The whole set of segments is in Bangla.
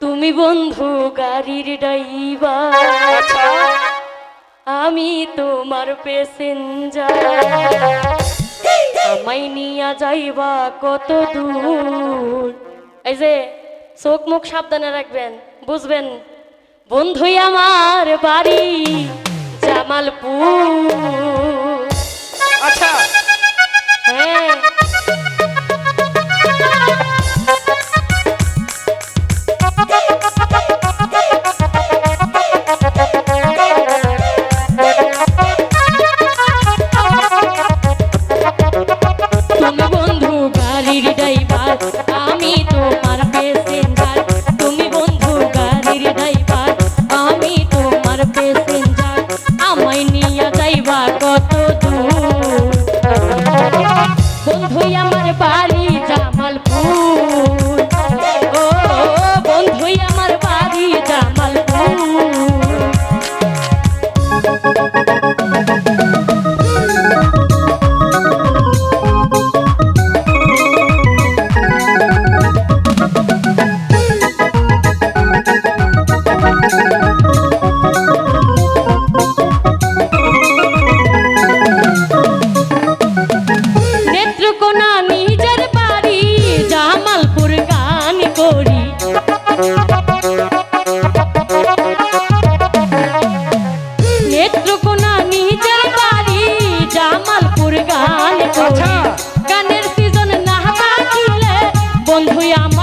তুমি বন্ধু গাড়ির ড্রাইভার, আমি তোমার প্যাসেঞ্জার। আমায় নিয়ে যাইবা কত দূর? এই যে, চোখ মুখ সাবধানে রাখবেন, বুঝবেন? বন্ধুই আমার বাড়ি, Jamalpur. Thank you. fui amar.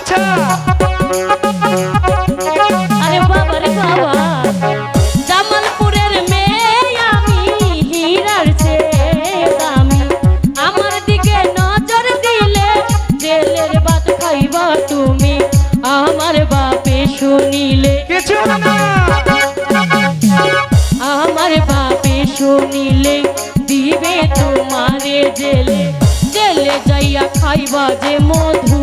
আচ্ছা। শুনিলে। আমার বাপে শুনিলে দিবে তোমারে জেলে। জেলে যাইয়া খাইবা যে মধু।